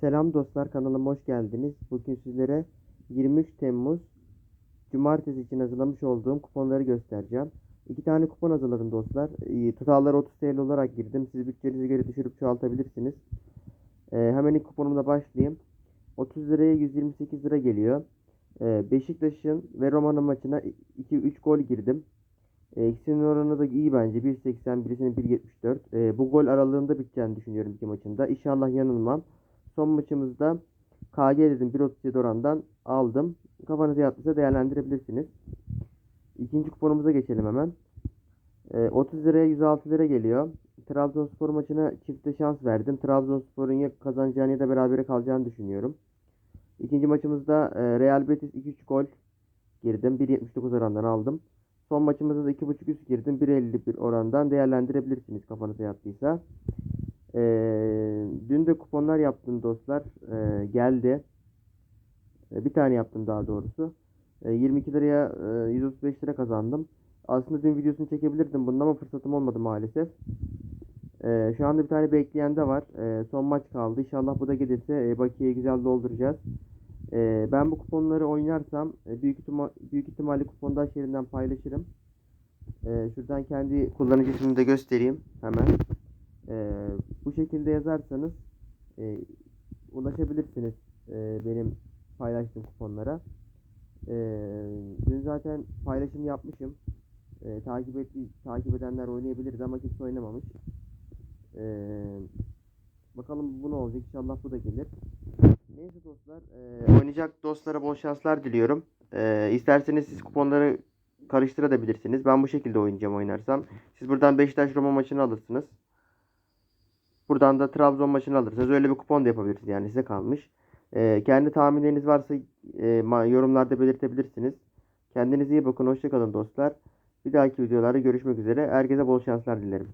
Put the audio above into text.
Selam dostlar kanalıma hoş geldiniz. Bugün sizlere 23 Temmuz Cumartesi için hazırlamış olduğum kuponları göstereceğim. İki tane kupon hazırladım dostlar. Ee, Tutarları 30 TL olarak girdim. Siz bütçenize göre düşürüp çoğaltabilirsiniz. Ee, hemen ilk kuponumla başlayayım. 30 liraya 128 lira geliyor. Ee, Beşiktaş'ın ve Roma'nın maçına 2-3 gol girdim. Ee, ikisinin oranı da iyi bence. 1.80 birisinin 1.74. Ee, bu gol aralığında biteceğini düşünüyorum iki maçında. İnşallah yanılmam. Son maçımızda KG dedim 1.37 orandan aldım. Kafanıza yattıysa değerlendirebilirsiniz. İkinci kuponumuza geçelim hemen. Ee, 30 liraya 106 lira geliyor. Trabzonspor maçına çifte şans verdim. Trabzonspor'un ya kazanacağını ya da berabere kalacağını düşünüyorum. İkinci maçımızda e, Real Betis 2-3 gol girdim. 1.79 orandan aldım. Son maçımızda da 2.5 üst girdim. 1.51 orandan değerlendirebilirsiniz kafanıza yattıysa. Ee, dün de kuponlar yaptım dostlar. Ee, geldi. Ee, bir tane yaptım daha doğrusu. Ee, 22 liraya e, 135 lira kazandım. Aslında dün videosunu çekebilirdim bunun ama fırsatım olmadı maalesef. Ee, şu anda bir tane bekleyen de var. Ee, son maç kaldı. İnşallah bu da gelirse e, bakiyeyi güzel dolduracağız. Ee, ben bu kuponları oynarsam e, büyük ihtima büyük ihtimalle kupondaş yerinden paylaşırım. Ee, şuradan kendi kullanıcı ismini de göstereyim hemen. Ee, bu şekilde yazarsanız e, ulaşabilirsiniz e, benim paylaştığım kuponlara. Ee, dün zaten paylaşım yapmışım. Ee, takip etti, takip edenler oynayabiliriz ama kimse oynamamış. Ee, bakalım bu ne olacak. İnşallah bu da gelir. Neyse dostlar, e, oynayacak dostlara bol şanslar diliyorum. Ee, isterseniz siz kuponları karıştırabilirsiniz. Ben bu şekilde oynayacağım oynarsam. Siz buradan Beşiktaş Roma maçını alırsınız. Buradan da Trabzon maçını alırsınız. Öyle bir kupon da yapabilirsiniz. Yani size kalmış. Ee, kendi tahminleriniz varsa e, yorumlarda belirtebilirsiniz. Kendinize iyi bakın. Hoşçakalın dostlar. Bir dahaki videolarda görüşmek üzere. Herkese bol şanslar dilerim.